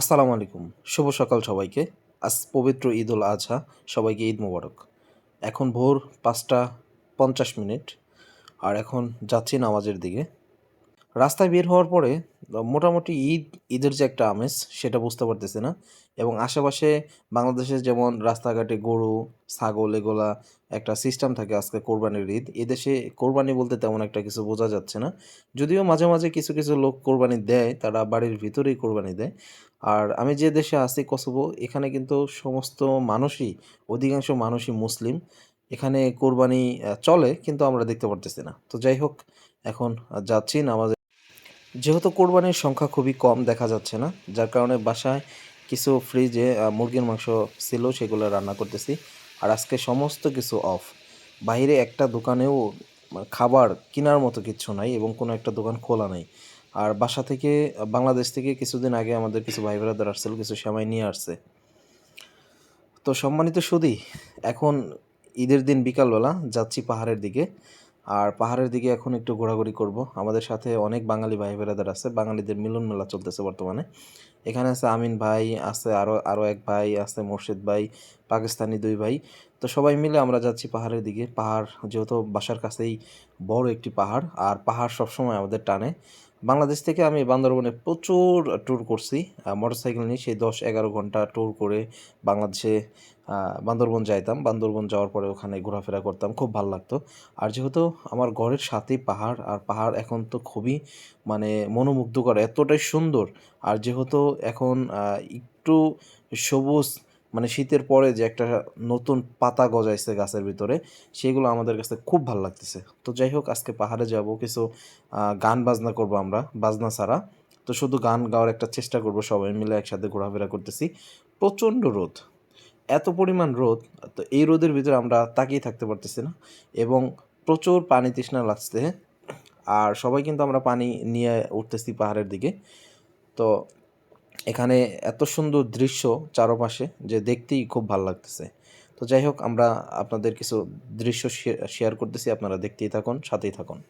আসসালামু আলাইকুম। শুভ সকাল সবাইকে। আজ পবিত্র ঈদ উল আজহা। সবাইকে ঈদ মোবারক। এখন ভোর পাঁচটা পঞ্চাশ মিনিট। আর এখন যাচ্ছি নামাজের দিকে। রাস্তায় বের হওয়ার পরে মোটামুটি ঈদ, ঈদের যে একটা আমেজ, সেটা বুঝতে পারতেছি না। এবং আশেপাশে বাংলাদেশে যেমন রাস্তাঘাটে গরু, ছাগল এগুলা একটা সিস্টেম থাকে আজকে কোরবানির ঈদ। এদেশে কোরবানি বলতে তেমন একটা কিছু বোঝা যাচ্ছে না। যদিও মাঝে মাঝে কিছু কিছু লোক কোরবানি দেয়, তারা বাড়ির ভিতরেই কোরবানি দেয়। আর আমি যে দেশে আছি কসোভো এখানে কিন্তু সমস্ত মানুষই, অধিকাংশ মানুষই মুসলিম। এখানে কোরবানি চলে, কিন্তু আমরা দেখতে পারতেছি না। তো যাই হোক, এখন যাচ্ছি নামাজে। যেহেতু কোরবানির সংখ্যা খুবই কম দেখা যাচ্ছে না, যার কারণে বাসায় কিছু ফ্রিজে মুরগির মাংস ছিল, সেগুলো রান্না করতেছি। আর আজকে সমস্ত কিছু অফ বাইরে একটা দোকানেও মানে খাবার কেনার মতো কিছু নাই এবং কোনো একটা দোকান খোলা নাই। আর বাসা থেকে, বাংলাদেশ থেকে কিছুদিন আগে আমাদের কিছু ভাই ব্রাদার আসছিল, কিছু সেমাই নিয়ে আসছে। তো সম্মানিত সুদী, এখন ঈদের দিন বিকালবেলা যাচ্ছি পাহাড়ের দিকে। আর পাহাড়ের দিকে এখন একটু ঘোরাঘুরি করব। আমাদের সাথে অনেক বাঙালি ভাই বেরাদার আছে, বাঙালিদের মিলন মেলা চলতেছে বর্তমানে। এখানে আছে আমিন ভাই, আছে আরও আরও এক ভাই, আছে মুর্শিদ ভাই, পাকিস্তানি দুই ভাই। তো সবাই মিলে আমরা যাচ্ছি পাহাড়ের দিকে। পাহাড় যেহেতু বাসার কাছেই বড় একটি পাহাড়, আর পাহাড় সবসময় আমাদের টানে। বাংলাদেশ থেকে আমি বান্দরবনে প্রচুর ট্যুর করছি। মোটরসাইকেল নিয়ে সেই দশ এগারো ঘণ্টা ট্যুর করে বাংলাদেশে বান্দরবন যাইতাম। বান্দরবন যাওয়ার পরে ওখানে ঘোরাফেরা করতাম, খুব ভালো লাগতো। আর যেহেতু আমার ঘরের সাথেই পাহাড়, আর পাহাড় এখন তো খুবই মানে মনোমুগ্ধকর, এতটাই সুন্দর। আর যেহেতু এখন একটু সবুজ মানে শীতের পরে যে একটা নতুন পাতা গজাইছে গাছের ভিতরে, সেগুলো আমাদের কাছে খুব ভালো লাগতেছে। তো যাই হোক, আজকে পাহাড়ে যাব, কিছু গান বাজনা করব আমরা, বাজনা ছাড়া। তো শুধু গান গাওয়ার একটা চেষ্টা করব সবাই মিলে একসাথে ঘোরাফেরা করতেছি। প্রচণ্ড রোদ। এত পরিমাণ রোদ, তো এই রোদের ভিতরে আমরা তাকিয়ে থাকতে পারতেছি না এবং প্রচুর পানি তৃষ্ণা লাগছে। আর সবাই কিন্তু আমরা পানি নিয়ে উঠতেছি পাহাড়ের দিকে। তো এখানে এত সুন্দর দৃশ্য চারপাশে যে দেখতেই খুব ভালো লাগতেছে। তো যাই হোক, আমরা আপনাদের কিছু দৃশ্য শেয়ার করতেছি, আপনারা দেখতেই থাকুন, সাথেই থাকুন।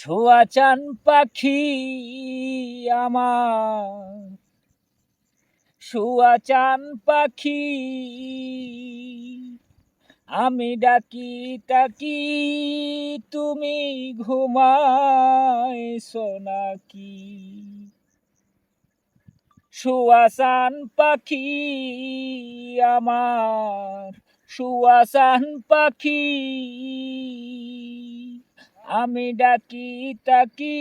সোয়াচান পাখি আমার। সোয়াচান পাখি, আমি ডাকি তাকি, তুমি ঘুমাইছো নাকি সুয়াসান পাখি আমার সুয়াসান পাখি আমি ডাকি, তাকি,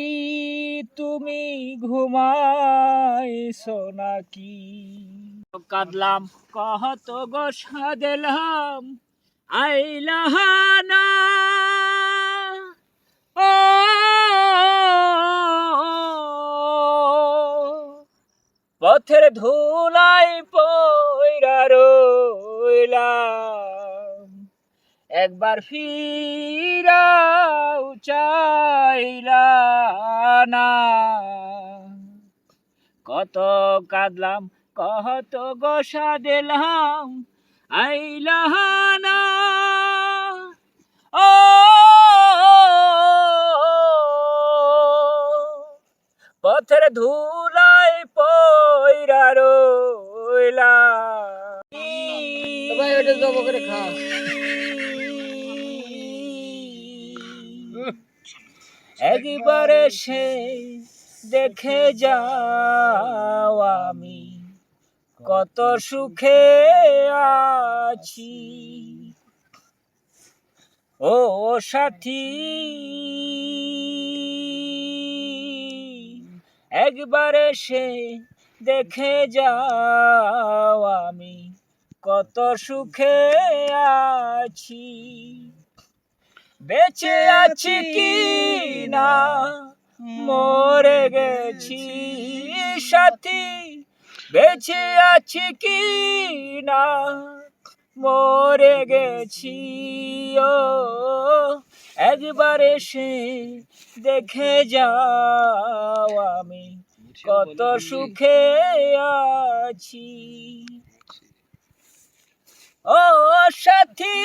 তুমি ঘুমাইছো নাকি কাঁদলাম, কহত গোসা দিলাম আইলাহানা। ও, পথের ধুলাই পয়রা রইলাম। একবার ফিরাও চাইলা না। কত কাঁদলাম কত গোসা দিলাম আইলাহানা ও পথের ধুলাই পইরা রইলাম। ভাই, ওটা জবা করে খা। একবারে সে দেখে যাও আমি কত সুখে আছি। ও সাথী, একবারে সে দেখে যাও আমি কত সুখে আছি। বেঁচে আছি কি না মরে গেছি সাথী, বেঁচে আছি কি না? মরে গেছি, ও, একবার এসে দেখে যাও আমি কত সুখে আছি। ও সাথী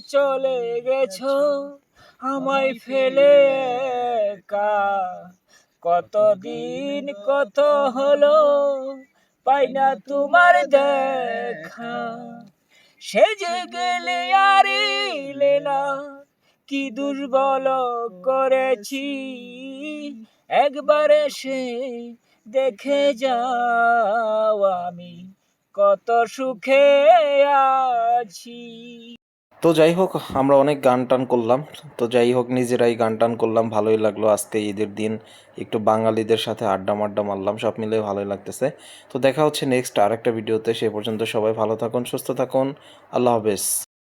চলে গেছো, আমায় ফেলে একা। কতদিন কত হলো, পাই না তোমার দেখা। সেজে গেলে আর না, কি দুর্বল করেছি। একবার সে দেখে যাও আমি, কত সুখে আছি। তো যাই হোক, আমরা অনেক গান টান করলাম। তো যাই হোক, নিজেরাই গান টান করলাম, ভালোই লাগল। আজকে ঈদের দিন একটু বাঙালিদের সাথে আড্ডা মাড্ডা মারলাম, সব মিলে ভালোই লাগতেছে। তো দেখা হচ্ছে নেক্সট আরেকটা ভিডিওতে সে পর্যন্ত সবাই ভালো থাকুন, সুস্থ থাকুন। আল্লাহ হাফেজ।